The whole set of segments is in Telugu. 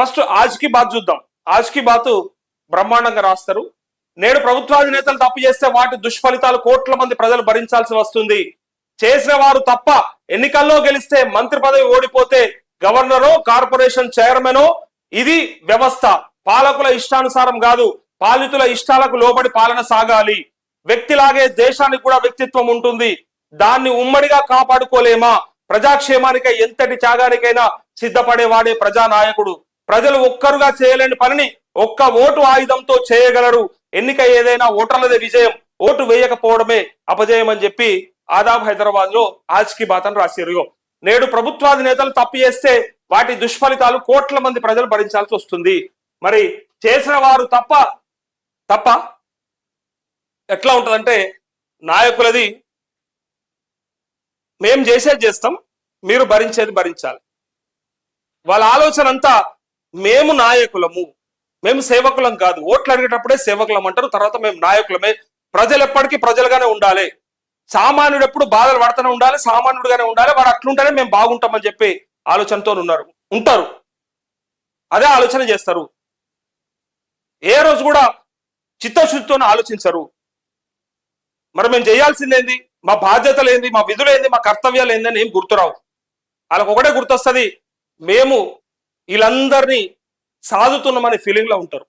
ఫస్ట్ ఆజ్కి బాత్ చూద్దాం. ఆజ్కి బాత్ బ్రహ్మాండంగా రాస్తారు. నేడు ప్రభుత్వాధినేతలు తప్పు చేస్తే వాటి దుష్ఫలితాలు కోట్ల మంది ప్రజలు భరించాల్సి వస్తుంది. చేసిన వారు తప్ప ఎన్నికల్లో గెలిస్తే మంత్రి పదవి ఓడిపోతే గవర్నరో కార్పొరేషన్ చైర్మనో ఇది వ్యవస్థ. పాలకుల ఇష్టానుసారం కాదు పాలితుల ఇష్టాలకు లోబడి పాలన సాగాలి. వ్యక్తిలాగే దేశానికి కూడా వ్యక్తిత్వం ఉంటుంది. దాన్ని ఉమ్మడిగా కాపాడుకోలేమా? ప్రజాక్షేమానికై ఎంతటి త్యాగానికైనా సిద్ధపడేవాడే ప్రజానాయకుడు. ప్రజలు ఒక్కరుగా చేయలేని పనిని ఒక్క ఓటు ఆయుధంతో చేయగలరు. ఎన్నిక ఏదైనా ఓటర్లదే విజయం. ఓటు వేయకపోవడమే అపజయం అని చెప్పి ఆదాబ్ హైదరాబాద్లో ఆజ్కి బాతను రాశారు నేడు ప్రభుత్వాధినేతలు తప్పు చేస్తే వాటి దుష్ఫలితాలు కోట్ల మంది ప్రజలు భరించాల్సి వస్తుంది. మరి చేసిన వారు తప్ప తప్ప ఎట్లా ఉంటదంటే నాయకులది మేం చేసేది చేస్తాం మీరు భరించేది భరించాలి. వాళ్ళ ఆలోచన అంతా మేము నాయకులము. మేము సేవకులం కాదు. ఓట్లు అడిగేటప్పుడే సేవకులం అంటారు. తర్వాత మేము నాయకులమే. ప్రజలు ఎప్పటికీ ప్రజలుగానే ఉండాలి. సామాన్యుడు ఎప్పుడు బాధలు పడుతూనే ఉండాలి. సామాన్యుడుగానే ఉండాలి. వాడు అట్లుంటేనే మేము బాగుంటామని చెప్పి ఆలోచనతో ఉన్నారు. ఉంటారు. అదే ఆలోచన చేస్తారు. ఏ రోజు కూడా చిత్తశుద్ధితో ఆలోచించరు. మరి మేము చేయాల్సిందేంది? మా బాధ్యతలు ఏంది మా విధులు ఏంది మా కర్తవ్యాలు ఏంది అని ఏం గుర్తురావు. వాళ్ళకొకటే గుర్తొస్తుంది. మేము వీళ్ళందరినీ సాదుతున్నామనే ఫీలింగ్లో ఉంటారు.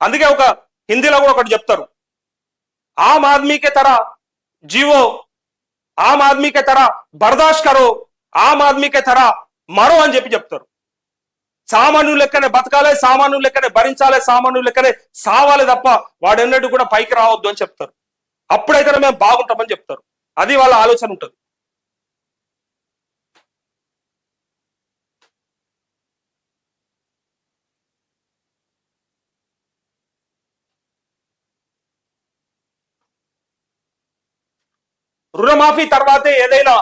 అందుకే ఒక హిందీలో కూడా ఒకటి చెప్తారు. ఆమ్ ఆద్మీకే తర జీవో ఆమ్ ఆద్మీకే తర బర్దాష్ కరో ఆమ్ ఆద్మీకే తర మరో అని చెప్పి చెప్తారు. సామాన్యుల లెక్కనే బతకాలి సామాన్యుల లెక్కనే భరించాలి సామాన్యుల లెక్కనే సావాలి తప్ప వాడెన్నడూ కూడా పైకి రావద్దు అని చెప్తారు. అప్పుడైతేనే మేము బాగుంటామని చెప్తారు. అది వాళ్ళ ఆలోచన ఉంటుంది. రుణమాఫీ తర్వాతే ఏదైనా